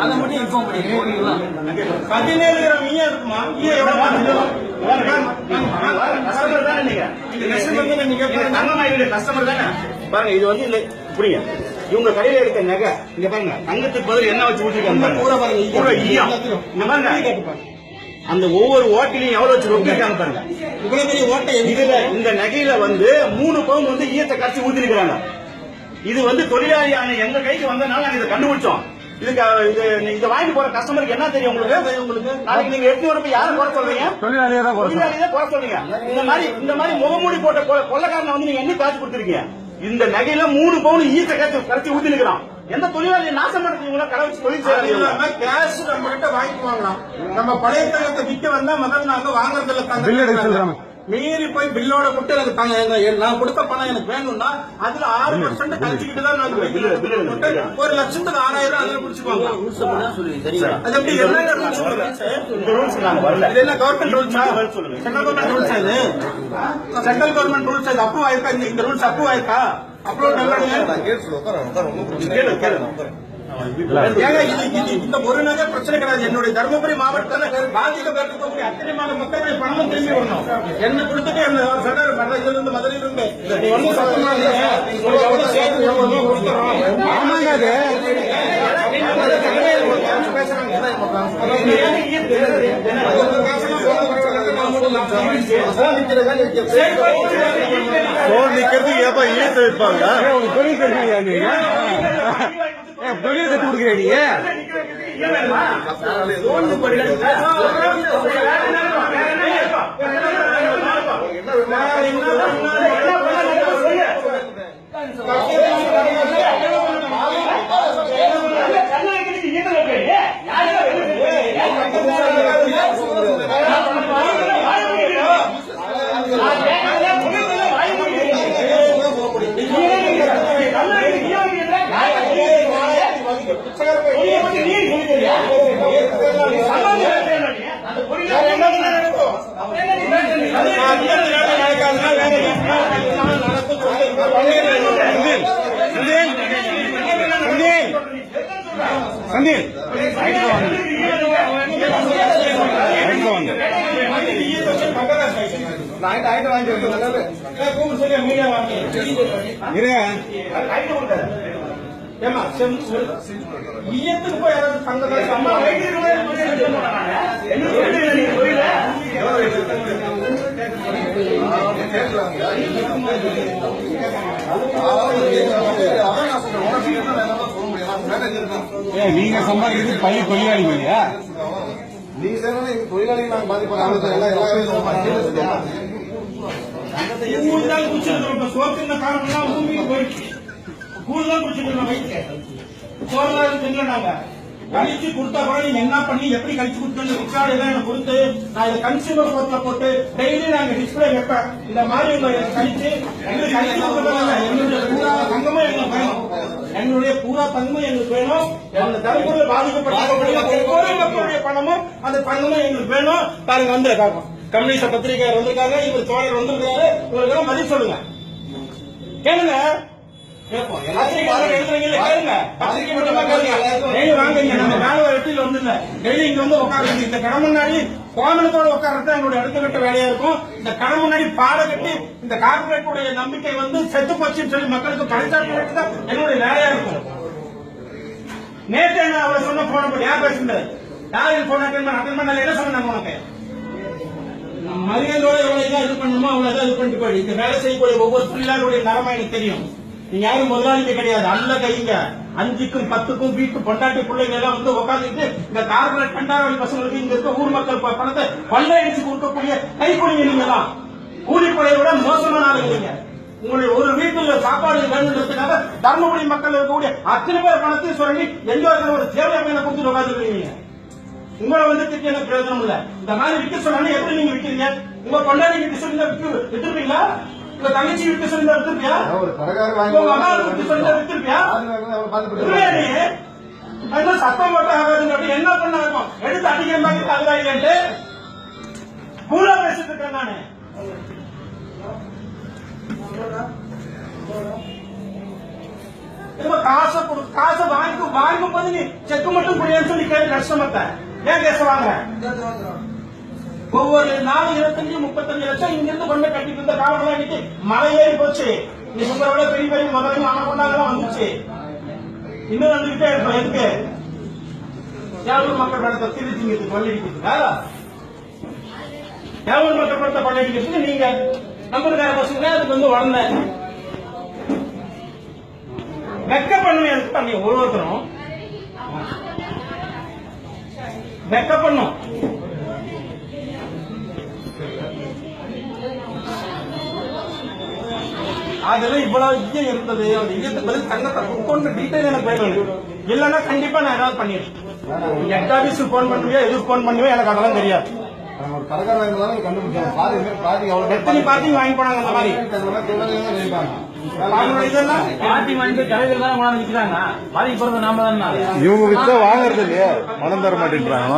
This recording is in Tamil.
அதை மட்டும் இன்ஃபார்ம் பண்ணிக்கிறேன் ஓகேங்களா பதினேழு கிராம் ஈயம் இருக்குமா கஸ்டமர் தானே தானே பாருங்க இது வந்து இந்த புரியுங்க. இவங்க கையில இருக்க நகை இங்க பாருங்க தங்கத்துக்கு பதில் என்ன வச்சு ஊட்டிருக்காங்க பாருங்க. பூரா பாருங்க. பூரா ஈயம். இங்க பாருங்க. அந்த ஒவ்வொரு ஓட்டிலையும் எவ்வளவு வச்சு ரொப்பிருக்காங்க பாருங்க. இவ்வளவு பெரிய ஓட்டை இதுல இந்த நகையில வந்து மூணு பவுன் வந்து ஈயத்தை கரைச்சி ஊத்திருக்கிறாங்க. இது வந்து தொழிலாளியான எங்க கைக்கு வந்ததுனால நாங்க இதை கண்டுபிடிச்சோம். இதுக்கு இது இதை வாங்கி போற கஸ்டமருக்கு என்ன தெரியும் உங்களுக்கு? உங்களுக்கு? நாளைக்கு நீங்க எடுத்து வரப்ப யாரை குறை சொல்றீங்க? தொழிலாளியை தான் தொழிலாளியை தான் குறை சொல்றீங்க. இந்த மாதிரி இந்த மாதிரி முகமூடி போட்ட கொள்ளைக்காரனை வந்து நீங்க என்ன காசு கொடுத்துருக்கீங்க. இந்த நகையில மூணு பவுன் ஈயத்தை கரைச்சி கரைச்சி ஊத்தி நிக்கிறான். எந்த தொழிலாளியை நாசம் பண்றீங்களா கடை வச்சு தொழில் இல்லாம கேஷ் நம்ம கிட்ட வாங்கிக்குவாங்களாம் நம்ம பழைய தங்கத்தை விற்க வந்தா முதல்ல நாங்க வாங்குறதுல. தங்க மீறி போய் பில்லோட கொடுத்து எனக்கு நான் கொடுத்த பணம் எனக்கு வேணும்னா அதுல ஆறு பர்சன்ட் கழிச்சுக்கிட்டு தான் bill. ஒரு லட்சத்துக்கு ஆறாயிரம் அதுல சரிங்களா அது எப்படி என்ன ரூல்ஸ் கவர்மெண்ட் ரூல்ஸா. சென்ட்ரல் கவர்மெண்ட் ரூல்ஸ் இது சென்ட்ரல் கவர்மெண்ட் ரூல்ஸ் இது அப்ரூவ் ஆயிருக்கா? இந்த- ரூல்ஸ் அப்ரூவ் ஆயிருக்கா? அப்ரூவ் கேளு இந்த ஒரு நகை பிரச்சனை கிடையாது. என்னுடைய தருமபுரி மாவட்டத்தில் பாதிக்கப்பட்டிருக்கக்கூடிய அத்தனை மாத மக்களுடைய பணமும் திரும்பி வரணும். என்ன கொடுத்துட்டு என்ன சொல்றாரு மதுரையில இருந்து மதுரையில இருந்து நீ வந்து சத்தமா இருங்க. உங்களுக்கு எவ்வளவு சேர்த்து எவ்வளவு கொடுத்துறோம். ஆமாங்க அது. போன் நிக்கிறதுக்கு ஏப்பா ஈத்து வைப்பாங்க? தொழில் கத்து கொடுக்குறியா நீ? சந்தீப் ஏமா ஈயத்துக்கு போய் யாராவது தங்க நீங்க சம்பாதிக்கிறது பள்ளி தொழிலாளி இல்லையா நீங்க சொன்னா எங்க தொழிலாளிகள் நாங்க எல்லாம் எல்லா கூழ் தான் குடிச்சிருக்கோம் சோத்துன காரணம்லாம் பூமிக்கு போயிடுச்சு. வயிற்று தின்ன நாங்க. கழிச்சு கொடுத்தா கூட நீங்க என்ன பண்ணி எப்படி கழிச்சு கொடுத்து ரிக்கார்டு எல்லாம் எனக்கு கொடுத்து நான் இதை கன்சியூமர் கோர்ட்ல போட்டு டெய்லி நாங்க டிஸ்பிளே வைப்பேன். இந்த மாதிரி உங்க கழிச்சு எங்களுக்கு கழிச்சு கொடுக்கறதில்ல என்னுடைய பூரா தங்கமும் எங்களுக்கு வேணும் என்னுடைய பூரா தங்கமும் எங்களுக்கு வேணும். அந்த தரப்புல பாதிக்கப்பட்ட மக்களுடைய பணமும் அந்த தங்கமும் எங்களுக்கு வேணும். பாருங்க வந்து காக்கும் கம்யூனிஸ்ட் பத்திரிகையாளர் வந்திருக்காங்க இவர் தோழர் வந்திருக்காரு இவருக்கு மதிப்பு சொல்லுங்க. கேளுங்க. கேட்போம். இந்த கடை முன்னாடி கோமணத்தோட உட்கார்றது எங்களுடைய அடுத்த கட்ட வேலையா இருக்கும். இந்த கடை முன்னாடி பாட கட்டி இந்த கார்பரேட் உடைய நம்பிக்கை வந்து செத்து போச்சுன்னு சொல்லி மக்களுக்கு பரிசாட்டு தான் என்னுடைய வேலையா இருக்கும். நேற்று என்ன அவளை சொன்ன போன போட்டு யார் பேசுனது யார் போன அட்டன் பண்ண அட்டன் பண்ணல. என்ன சொன்னாங்க உனக்கு மரியாதையோட எவ்வளவு இதா பண்ணணுமோ அவ்வளவு இதா இது பண்ணிட்டு போயிடு. இந்த வேலை செய்யக்கூடிய ஒவ்வொரு தொழிலாளருடைய நிலைமை எனக்கு தெரியும். நீங்க யாரும் முதலாளிங்க கிடையாது. அல்ல கைங்க. அஞ்சுக்கும் பத்துக்கும் வீட்டு பொண்டாட்டி பிள்ளைங்க எல்லாம் வந்து உட்காந்துட்டு இந்த கார்பரேட் கண்டாவளி பசங்களுக்கு இங்க இருக்க ஊர் மக்கள் பணத்தை கொள்ளையடிச்சு கொடுக்கக்கூடிய கைக்குடிங்க நீங்க எல்லாம் கூலிப்படையை விட மோசமான ஆளுங்க உங்களுடைய ஒரு வீட்டுல சாப்பாடு வேணுன்றதுக்காக தர்மபுரி மக்கள் இருக்கக்கூடிய அத்தனை பேர் பணத்தையும் சொல்லி எங்க ஒரு சேவை பையனை கொடுத்துட்டு உட்காந்துருக்கீங்க உங்களை வந்து திட்டி எனக்கு பிரயோஜனம் இல்ல. இந்த மாதிரி விற்க சொன்னா எப்படி நீங்க விக்கிறீங்க? உங்க பொண்டாட்டி விற்க சொல்லி விட்டுருப்பீங்களா உங்க தங்கச்சி விற்க சொல்லி வித்துருப்பியா? ஒரு உங்க வாங்கி மகா விற்க சொல்லி வித்துருப்பியா? இல்லையா நீ. அது சத்தம் போட்டு ஆகாதுன்னு அப்படி என்ன பண்ண இருக்கும் எடுத்து அடிக்கிற மாதிரி தகுதாயிட்டு பூரா பேசிட்டு இருக்கேன் நானு. காசை காசை வாங்கி வாங்கும் போது நீ செக் மட்டும் புரியாதுன்னு சொல்லி கேட்டு கஸ்டமர்ட்ட ஏன் கேச வாங்குற ஒவ்வொரு நாலு இருபத்தஞ்சு முப்பத்தஞ்சு லட்சம் இங்கிருந்து கொண்டு கட்டிட்டு இருந்த காலம் இன்னைக்கு மலை ஏறி போச்சு. நீ சொல்ற விட பெரிய பெரிய முதல்ல அனகொண்டாங்கலாம் வந்துச்சு. இன்னும் வந்துகிட்டே இருக்கும் எதுக்கு? யாரும் மக்கள் படத்தை திருச்சிங்கிறதுக்கு கொள்ளடிக்கிறதுக்கா யாரும் மக்கள் படத்தை கொள்ளடிக்கிறதுக்கு நீங்க நம்பருக்கார பசங்க அதுக்கு வந்து உடனே வெக்க பண்ணுவேன் எதுக்கு? பண்ணி ஒவ்வொருத்தரும் வெக்க பண்ணும். அதுல இவ்வளவு ஈயம் இருந்தது. அந்த ஈயத்துக்கு பதில் தங்கத்தை கொண்டு டீட்டெயில் எனக்கு வேணும். இல்லைன்னா கண்டிப்பா நான் ஏதாவது பண்ணிடுறேன். எட் ஆபீஸுக்கு போன் பண்ணுவியா எதுக்கு போன் பண்ணுவியா எனக்கு அதெல்லாம் தெரியாது. எத்தனை பார்ட்டி வாங்கி போனாங்க அந்த மாதிரி? இவங்க வித்தா வாங்குறது இல்லையா. பணம் தர மாட்டேன்றாங்க